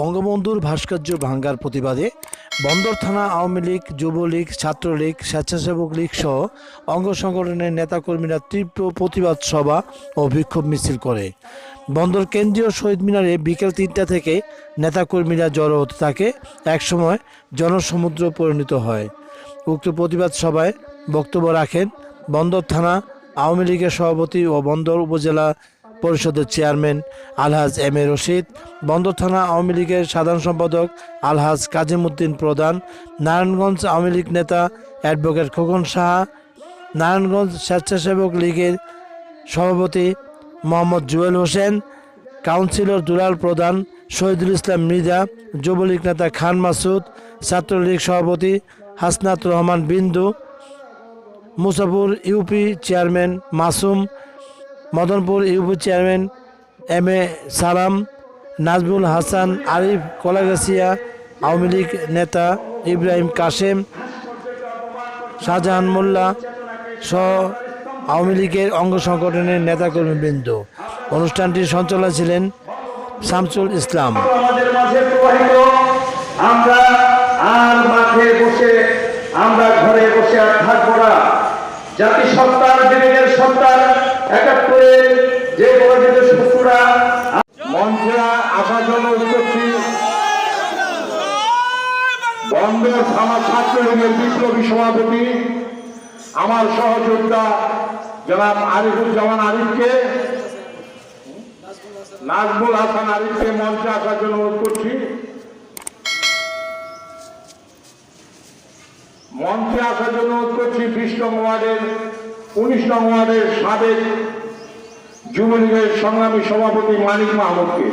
বঙ্গবন্ধুর ভাস্কর্য ভাঙ্গার প্রতিবাদে বন্দর থানা, আওয়ামী লীগ, যুবলীগ, ছাত্রলীগ, স্বেচ্ছাসেবক লীগ সহ অঙ্গ সংগঠনের নেতাকর্মীরা তীব্র প্রতিবাদ সভা ও বিক্ষোভ মিছিল করে। বন্দর কেন্দ্রীয় শহীদ মিনারে বিকেল তিনটা থেকে নেতাকর্মীরা জড়ো হতে থাকে। একসময় জনসমুদ্র পরিণত হয়। উক্ত প্রতিবাদ সভায় বক্তব্য রাখেন বন্দর থানা, আওয়ামী লীগের সভাপতি ও বন্দর উপজেলা পরিষদের chairman Alhaj M A Rashid, Bandar থানা আওয়ামী লীগের সাধারণ সম্পাদক আলহাজ কাজিমুদ্দিন প্রধান, নারায়ণগঞ্জ আওয়ামী লীগ নেতা অ্যাডভোকেট খোকন সাহা, নারায়ণগঞ্জ স্বেচ্ছাসেবক লীগের সভাপতি মোহাম্মদ জুয়েল হোসেন, কাউন্সিলর দুলাল প্রধান শহীদুল ইসলাম মৃধা, যুবলীগ নেতা খান মাসুদ, ছাত্রলীগ সভাপতি Hasnat Rahman Bindu, Musapur UP chairman Masum Madanpur UP chairman M A Salam, Nazmul Hasan, Arif Kalagachhia, Awami League নেতা ইব্রাহিম কাশেম, শাহজাহান মোল্লা সহ আওয়ামী লীগের অঙ্গ সংগঠনের নেতাকর্মীবৃন্দ। অনুষ্ঠানটির সঞ্চালনা ছিলেন শামসুল ইসলাম। আমরা আর মাঠে বসে, আমরা ঘরে বসে আর থাকব না। জাতি সত্তার বিবেকের সত্তার একাত্তরের যে পরাজিত শত্রুরা মঞ্চে আসার জন্য করছি বন্দর থানা ছাত্রলীগের বিপ্লবী সভাপতি, আমার সহযোদ্ধা জনাব আরিফুজ্জামান আরিফকে, নাজমুল হাসান আরিফকে মঞ্চে আসার জন্য অনুরোধ করছি। মঞ্চে আসার জন্য অনুরোধ করছি নং ওয়ার্ডের উনিশ নং ওয়ার্ডের সাবেক যুবলীগের সংগ্রামী সভাপতি মানিক মাহমুদকে।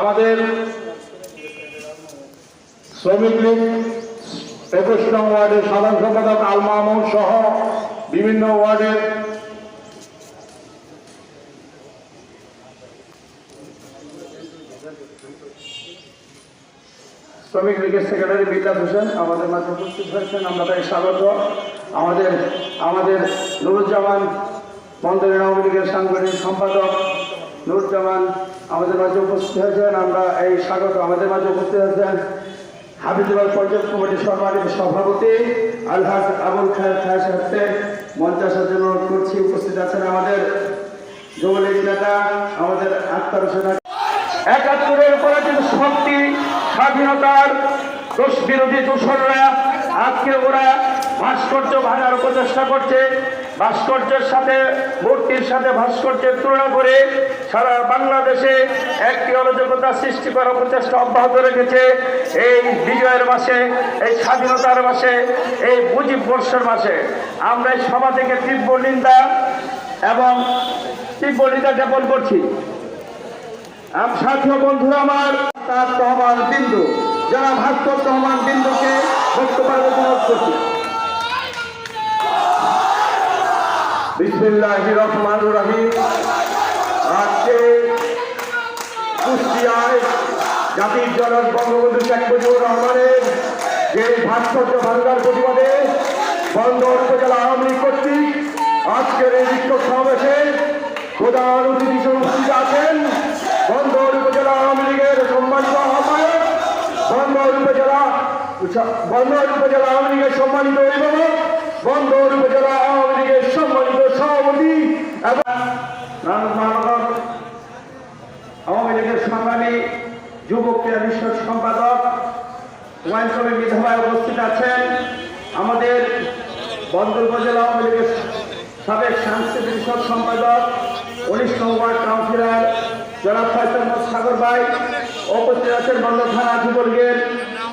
আমাদের শ্রমিক লীগ, একুশ নং ওয়ার্ডের সাধারণ সম্পাদক আল মাহমুদ সহ বিভিন্ন ওয়ার্ডের শ্রমিক লীগের সেক্রেটারি বিল্লাস হোসেন, আমাদের মাঝে উপস্থিত হয়েছেন। আমরা তাই স্বাগত। আমাদের আমাদের নুরুজ্জামান বন্দরের আওয়ামী লীগের সাংগঠনিক সম্পাদক নুরুজ্জামান আমাদের মাঝে উপস্থিত হয়েছেন। আমরা এই স্বাগত। আমাদের মাঝে উপস্থিত হয়েছেন হাবিজুল্লাহ পর্যটন কমিটির সম্মানিত সভাপতি আলহাজ আবুল খায়ের খায় সাহেবকে মঞ্চে আসার জন্য অনুরোধ করছি। উপস্থিত আছেন আমাদের যুবলীগ নেতা, আমাদের হোসেন একাত্তরের পরাজিত শক্তি স্বাধীনতার বিরোধী দূষণরা আজকে ওরা ভাস্কর্য ভাঙার প্রচেষ্টা করছে। ভাস্কর্যের সাথে, মূর্তির সাথে ভাস্কর্যের তুলনা করে সারা বাংলাদেশে একটি অরাজকতা সৃষ্টি করার প্রচেষ্টা অব্যাহত রেখেছে। এই বিজয়ের মাসে, এই স্বাধীনতার মাসে, এই মুজিব বর্ষের মাসে আমরা এই সভা থেকে তীব্র নিন্দা এবং তীব্র নিন্দা জ্ঞাপন করছি। আম- সাথী ও বন্ধুরা আমার তার তহমান বিন্দু। যারা ভাস্কর তহমান বিন্দুকে বক্তব্য অনুরোধ করছি আজকে কুষ্টিয়ায় জাতির জনক বঙ্গবন্ধু শেখ মুজিবুর রহমানের যে ভাস্কর্য ভাঙ্গার প্রতিবাদে বন্দর উপজেলা আওয়ামী লীগ কর্তৃক আজকের এই বিক্ষোভ সমাবেশে প্রধান অতিথি উপস্থিত আছেন সম্মানিত আহ্বায়ক, বন্দর উপজেলা বন্দর উপজেলা আওয়ামী লীগের সম্মানিত অভিভাবক, বন্দর উপজেলা আওয়ামী লীগের সম্মানিত সভাপতি এবং আওয়ামী লীগের সংগ্রামী যুবক ক্রীড়া বিশ্ব সম্পাদক হুমায়ুন বিধবায় উপস্থিত আছেন। আমাদের বন্দর উপজেলা আওয়ামী লীগের সাবেক সাংস্কৃতিক সম্পাদক উনিশ নং ওয়ার্ড কাউন্সিলর জনাব মোহাম্মদ সাগর ভাই, উপস্থিত আছেন বন্দর থানা যুবলীগের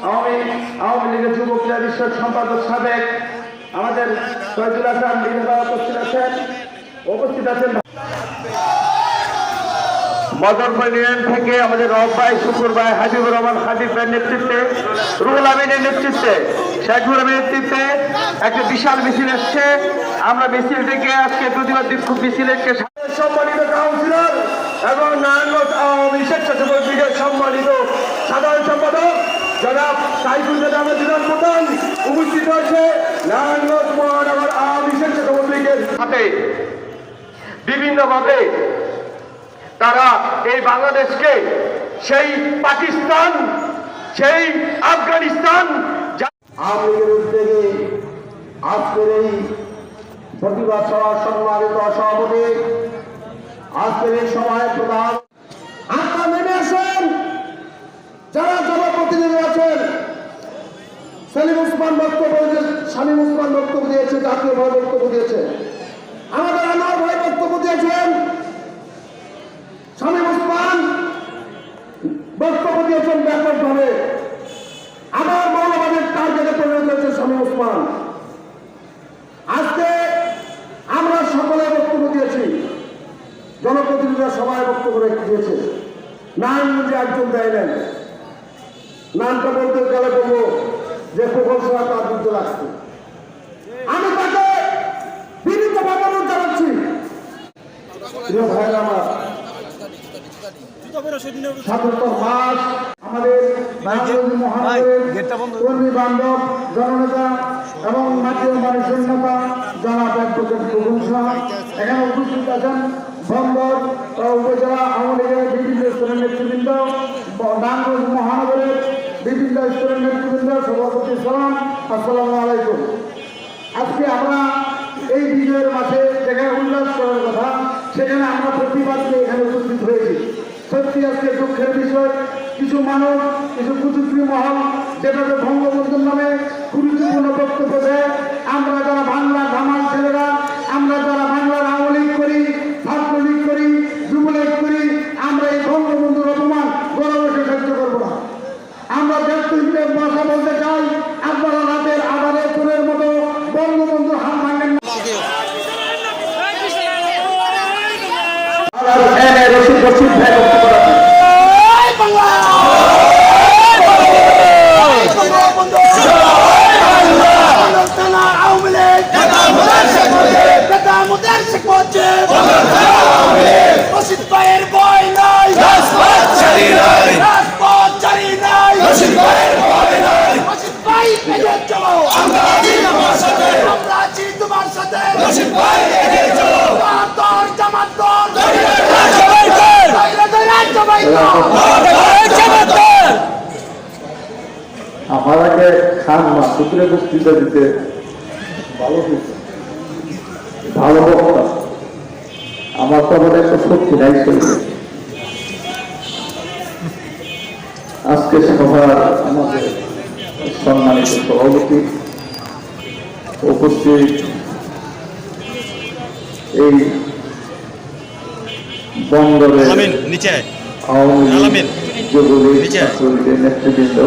আওয়ামী আওয়ামী লীগের যুব ক্রীড়া বিষয়ক সম্পাদক সাবেক আমাদের শহীদুল হাসান উপস্থিত আছেন। উপস্থিত আছেন মদনপুর ইউনিয়ন থেকে আমাদের রব ভাই, শুকুর ভাই, হাবিবুর রহমান হাবিব নেতৃত্বে, রুহুল আমিনের নেতৃত্বে শেখুর নেতৃত্বে একটা বিশাল মিছিল এসছে। আমরা মিছিলটিকে আজকে প্রতিবাদ বিক্ষোভ মিছিলকে এবং নারায়ণগঞ্জ আওয়ামী স্বেচ্ছাসেবক লীগের সম্মানিত সাধারণ সম্পাদক জনাব সাইফুল আহমেদ দিনার প্রধান, উপস্থিত হয়েছে নারায়ণগঞ্জ মহানগর আওয়ামী স্বেচ্ছাসেবক লীগের সাথে। বিভিন্নভাবে তারা এই বাংলাদেশকে, সেই পাকিস্তান, সেই আফগানিস্তান আজকের এই প্রতিবাদ সভা সম্মানিত সভাপতি আজকের এই সময় প্রধান আপনারা নেমে আসেন। যারা জনপ্রতিনিধি আছেন, সেলিম উসমান বক্তব্য শামীম উসমান বক্তব্য দিয়েছে, জাতীয় ভাই বক্তব্য দিয়েছে। আমাদের আনোয়ার ভাই বক্তব্য দিয়েছেন, শামীম উসমান বক্তব্য দিয়েছেন ব্যাপকভাবে আবার মৌলবাদের টার্গেটে পরিণত হয়েছে স্বামী ওসমান আজকে আমরা সকলে বক্তব্য দিয়েছি জনপ্রতিনিধিরা সবাই বক্তব্য রেখে দিয়েছে। নাম যদি একজন দেয় নেন নামটা বলতে গেলে বলব যে প্রকল্পরা তার বিরুদ্ধে লাগছে। আমি তাকে বিনীত অনুরোধ জানাচ্ছি। প্রিয় ভাইয়ের আমার সতেরোতম মাস আমাদের কর্মী বান্ধব জননেতা এবং মাটির মানুষের নেতা প্রভু শাহ এখানে উপস্থিত আছেন। স্তরের নেতৃবৃন্দ আজকে আমরা এই কথা, সেখানে আমরা প্রতিবাদ নিয়ে এখানে হয়েছি। সত্যি আজকে দুঃখের বিষয়, কিছু মানুষ, কিছু মহল যেভাবে বঙ্গবন্ধুর নামে গুরুত্বপূর্ণ বক্তব্য দেয় আমরা যারা বাংলা ধামাল ছেলেরা আমরা যারা বাংলার আওয়ামী লীগ করি ছাত্রলীগ করি যুবলীগ করি আমরা এই বঙ্গবন্ধুর অপমান গৌরবসে সহ্য করব না আমরা ব্যক্তিত্বের ভাষা বলতে চাই আপনারা রাতের আধারে চোরের মতো বঙ্গবন্ধু হাত ভাঙেন না রশিদ রশিদ ভাই বক্তব্য রাখেন। রশিদ ভাইয়ের ভয় নাই রাজপথ ছাড়ি নাই রাজপথ ছাড়ি নাই রশিদ ভাইয়ের ভয় নাই রশিদ ভাই এগিয়ে চলো আমরা আছি তোমার সাথে আমরা আছি তোমার সাথে রশিদ ভাই এগিয়ে চলো তোর জামাত তোর সবাই কর বাইরে ধরে সবাই কর আমাকে খান বক্তৃতা দিতে ভালো হয়েছে। ভালো বক্তা। আমার তো আমার একটা শক্তি নাই আজকে সভার আমাদের সম্মানিত সভাপতি উপস্থিত এই আয়। আওয়ামী লীগ যুবলীগ নেতৃবৃন্দ।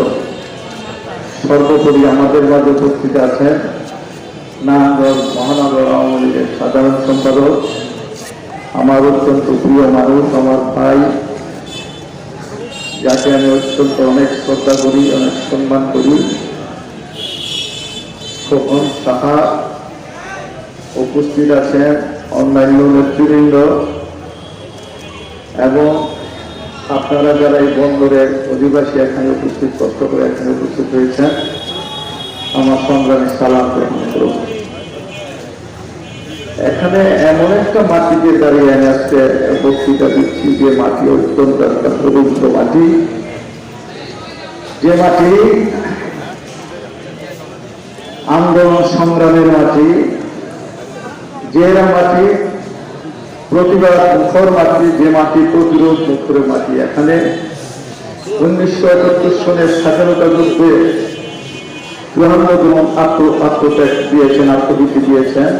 সর্বোপরি আমাদের মাঝে উপস্থিত আছেন নারায়ণগঞ্জ মহানগর আওয়ামী লীগের সাধারণ সম্পাদক, আমার অত্যন্ত প্রিয় মানুষ, আমার ভাই, যাকে আমি অত্যন্ত অনেক শ্রদ্ধা করি, অনেক সম্মান করি। খোকন সাহা উপস্থিত আছেন অন্যান্য নেতৃবৃন্দ এবং আপনারা যারা এই বন্দরের অধিবাসী এখানে উপস্থিত কষ্ট করে এখানে উপস্থিত হয়েছেন, আমার সংগ্রামী সালাম গ্রহণ এখানে এমন একটা মাটিতে দাঁড়িয়ে আমি আজকে বক্তৃতা দিচ্ছি, যে মাটি অত্যন্ত একটা পবিত্র মাটি। যে মাটি আন্দোলন সংগ্রামের মাটি, যে মাটি প্রতিবাদ মুখর মাটি, যে মাটি প্রতিরোধ মুখর মাটি। এখানে উনিশশো একাত্তর সনের স্বাধীনতা যুদ্ধে চুয়ান্ন আত্ম, আত্মত্যাগ দিয়েছেন, আত্মভীতি দিয়েছেন।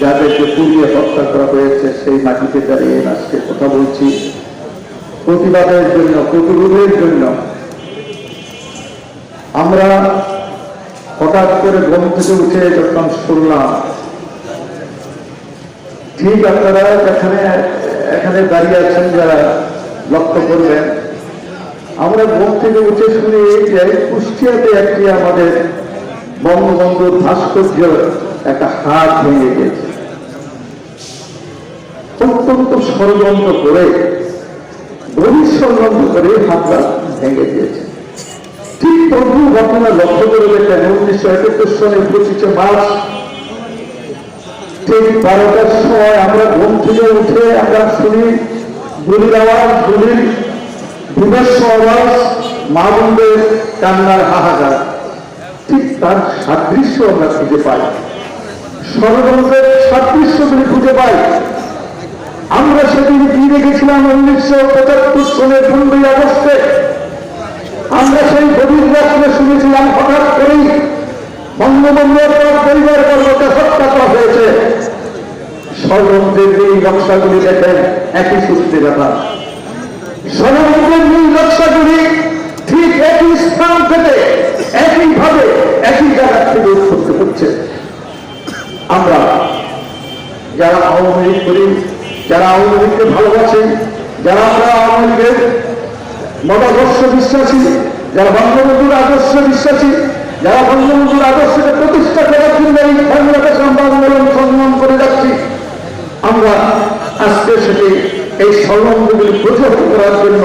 যাদেরকে পুড়িয়ে হত্যা করা হয়েছে, সেই মাটিতে দাঁড়িয়ে আজকে কথা বলছি। প্রতিবাদের জন্য, প্রতিরোধের জন্য আমরা হঠাৎ করে ঘুম থেকে উঠে যখন শুনলাম ঠিক আপনারা এখানে এখানে দাঁড়িয়ে আছেন যারা লক্ষ্য করবেন। আমরা ঘুম থেকে উঠে শুনি যে কুষ্টিয়াতে একটি আমাদের বঙ্গবন্ধুর ভাস্কর্য একটা হাত ভেঙে গেছে। অত্যন্ত ষড়যন্ত্র করে, গভীর ষড়যন্ত্র করে হাতটা ভেঙে দিয়েছে ঠিক তদ্রুপ ঘটনা লক্ষ্য করে দেখেন, উনিশশো একাত্তর সনের পঁচিশে মার্চ ঠিক বারোটার সময় আমরা ঘুম থেকে উঠে আমরা শুনি গুলির আওয়াজ গুলির বিভৎস আওয়াজ, মা কান্নার হাহাকার। ঠিক তার সাদৃশ্য আমরা খুঁজে পাই। ষড়যন্ত্রের সাদৃশ্যগুলি খুঁজে পাই। আমরা সেদিন কি দেখেছিলাম উনিশশো পঁচাত্তর সনের পনেরোই আগস্টে? আমরা সেই গভীর রাত্রে শুনেছিলাম, হঠাৎ করেই বঙ্গবন্ধুর পরিবার বর্গকে হত্যা করা হয়েছে। ষড়যন্ত্রের এই নকশাগুলি দেখেন, একই সূত্রে ব্যাপার। ষড়যন্ত্রের এই নকশাগুলি ঠিক একই স্থান থেকে একইভাবে একই জায়গা থেকে উৎপত্তি হচ্ছে। আমরা যারা আওয়ামী লীগ করি, যারা আওয়ামী লীগকে ভালোবাসেন যারা আমরা আওয়ামী লীগের মতাদর্শ বিশ্বাসী, যারা বঙ্গবন্ধুর আদর্শ বিশ্বাসী যারা বঙ্গবন্ধুর আদর্শকে প্রতিষ্ঠা করার জন্য এই স্বাধীনতা সংবাদ আন্দোলন সংগ্রাম করে যাচ্ছি, আমরা আজকে সেটি এই ষড়যন্ত্রগুলি প্রতিহত করার জন্য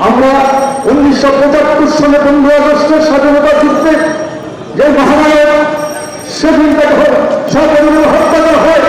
আমরা উনিশশো পঁচাত্তর সালে পনেরো আগস্টের স্বাধীনতা যুদ্ধে যে মহানায়ক সেদিন তাকে হত্যা করা হয়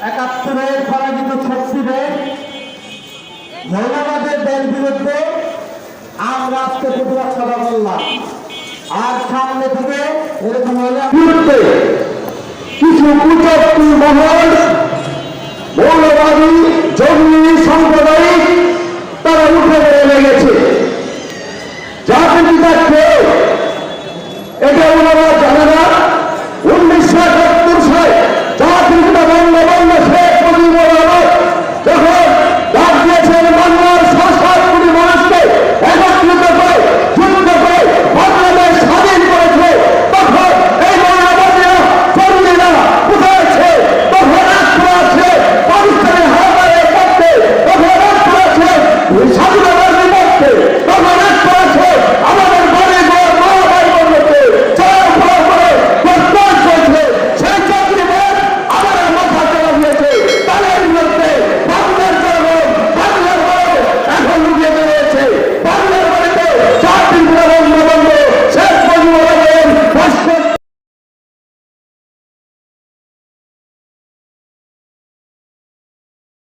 একাত্তরের পরাজিত শক্তিদের ধন্যবাদের দেশ বিরুদ্ধে আমরা আজকে করলাম আর সামনে থেকে এরকম হলে কিছু মহল, মৌলবাদী, জঙ্গি সম্প্রদায়